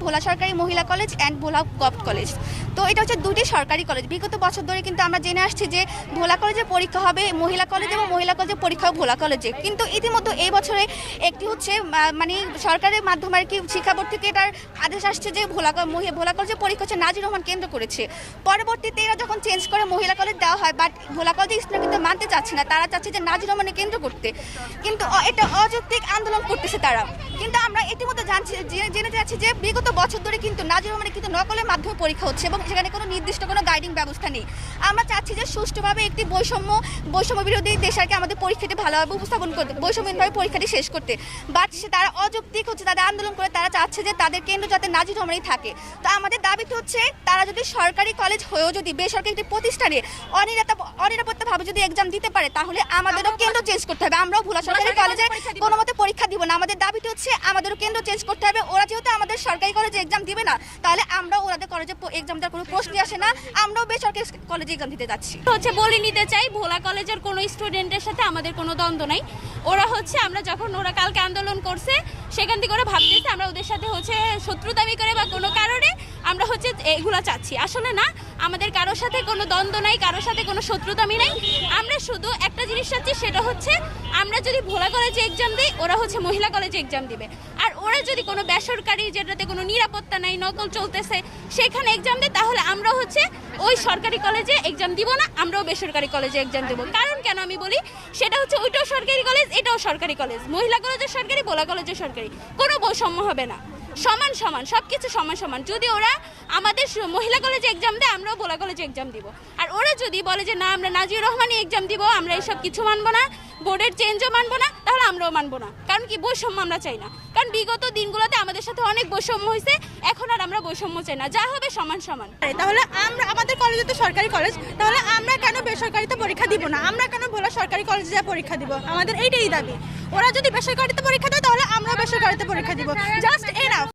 ভোলা সরকারি মহিলা college and Bhola gov college. তো এটা হচ্ছে দুটি সরকারি কলেজ। বিগত বছর ধরে কিন্তু আমরা জেনে আসছি যে ভোলা কলেজে পরীক্ষা হবে মহিলা কলেজ এবং মহিলা কলেজের পরীক্ষা ভোলা কলেজে। কিন্তু ইতিমধ্যে এই বছরে একটি হচ্ছে মানে সরকারের মাধ্যমে আর কি শিক্ষা বোর্ড থেকে এটার আদেশ আসছে যে ভোলা ভোলা কলেজে পরীক্ষা হচ্ছে নাজির রহমান কেন্দ্র করেছে। পরবর্তীতে এরা যখন চেঞ্জ করে মহিলা কলেজ দেওয়া হয় বাট ভোলা কলেজে স্টুডেন্ট কিন্তু মানতে চাচ্ছে না, তারা চাচ্ছে যে নাজির রহমানের কেন্দ্র করতে। কিন্তু এটা অযৌক্তিক আন্দোলন করতেছে তারা। কিন্তু আমরা ইতিমধ্যে জানছি জেনে- জেনে যাচ্ছি যে বিগত বছর ধরে কিন্তু নাজির রহমানের কিন্তু নকলের মাধ্যমে পরীক্ষা হচ্ছে এবং সেখানে কোনো নির্দিষ্ট কোনো গাইডিং ব্যবস্থা নেই। আমরা চাচ্ছি যে সুষ্ঠুভাবে একটি বৈষম্য বৈষম্য বিরোধী দেশ আর আমাদের পরীক্ষাটি ভালোভাবে উপস্থাপন করতে বৈষম্যহীনভাবে পরীক্ষাটি শেষ করতে। বাট তারা অযৌক্তিক হচ্ছে তাদের আন্দোলন করে তারা চাচ্ছে যে তাদের কেন্দ্র যাতে নাজির রহমানই থাকে। তো আমাদের দাবিতে হচ্ছে তারা যদি সরকারি কলেজ হয়েও যদি বেসরকারি একটি প্রতিষ্ঠানে অনিরাপত্তা অনিরাপত্তাভাবে যদি এক্সাম দিতে পারে তাহলে আমাদেরও কেন্দ্র চেঞ্জ করতে হবে। আমরাও ভোলা সরকারি কলেজে কোনো মতে না আমাদের দাবিটি হচ্ছে আমাদেরও কেন্দ্র চেঞ্জ করতে হবে। ওরা যেহেতু আমাদের সরকারি কলেজে এক্সাম দিবে না, তাহলে আমরা ওরাদের কলেজে এক্সাম দেওয়ার কোনো প্রশ্নই আসে না। আমরাও বেসরকারি কলেজে এক্সাম দিতে যাচ্ছি। হচ্ছে বলে নিতে চাই, ভোলা কলেজের কোনো স্টুডেন্টের সাথে আমাদের কোনো দ্বন্দ্ব নাই। ওরা হচ্ছে আমরা যখন ওরা কালকে আন্দোলন করছে সেখান থেকে ওরা ভাবতেছে আমরা ওদের সাথে হচ্ছে শত্রুতামি করে বা কোনো কারণে আমরা হচ্ছে এগুলা চাচ্ছি। আসলে না, আমাদের কারোর সাথে কোনো দ্বন্দ্ব নাই কারোর সাথে কোনো শত্রুতামি নাই। আমরা শুধু একটা জিনিস চাচ্ছি, সেটা হচ্ছে আমরা যদি ভোলা কলেজে এক্সাম দিই, ওরা হচ্ছে মহিলা কলেজে এক্সাম দিবে। আর ওরা যদি কোনো বেসরকারি যেটাতে কোনো নিরাপত্তা নাই, নকল চলতেছে, সেখানে এক্সাম দেয়, তাহলে আমরা হচ্ছে ওই সরকারি কলেজে এক্সাম দিব না, আমরাও বেসরকারি কলেজে এক্সাম দেবো। কারণ কেন আমি বলি? সেটা হচ্ছে ওইটাও সরকারি কলেজ, এটাও সরকারি কলেজ। মহিলা কলেজের সরকারি, বোলা কলেজের সরকারি। কোনো বৈষম্য হবে না। সমান সমান সব কিছু সমান সমান। যদি ওরা আমাদের মহিলা কলেজে এক্সাম দেয়, আমরাও বোলা কলেজে এক্সাম দিব। আর ওরা যদি বলে যে, না, আমরা নাজির রহমানই এক্সাম দিব, আমরা এসব কিছু মানবো না, বোর্ডের চেঞ্জও মানবো না, তাহলে আমরাও মানবো না। কারণ কি, বৈষম্য আমরা চাই না। কারণ বিগত দিনগুলোতে আমাদের সাথে অনেক বৈষম্য হয়েছে, এখন আর বৈষম্য চাই না, যা হবে সমান সমান। তাহলে আমরা, আমাদের কলেজে তো সরকারি কলেজ তাহলে আমরা কেন বেসরকারিতে পরীক্ষা দিব না? আমরা কেন ভোলা সরকারি কলেজে যা পরীক্ষা দিব? আমাদের এইটাই দাবি। ওরা যদি বেসরকারিতে পরীক্ষা দেয়, তাহলে আমরা বেসরকারিতে পরীক্ষা দিব। Just enough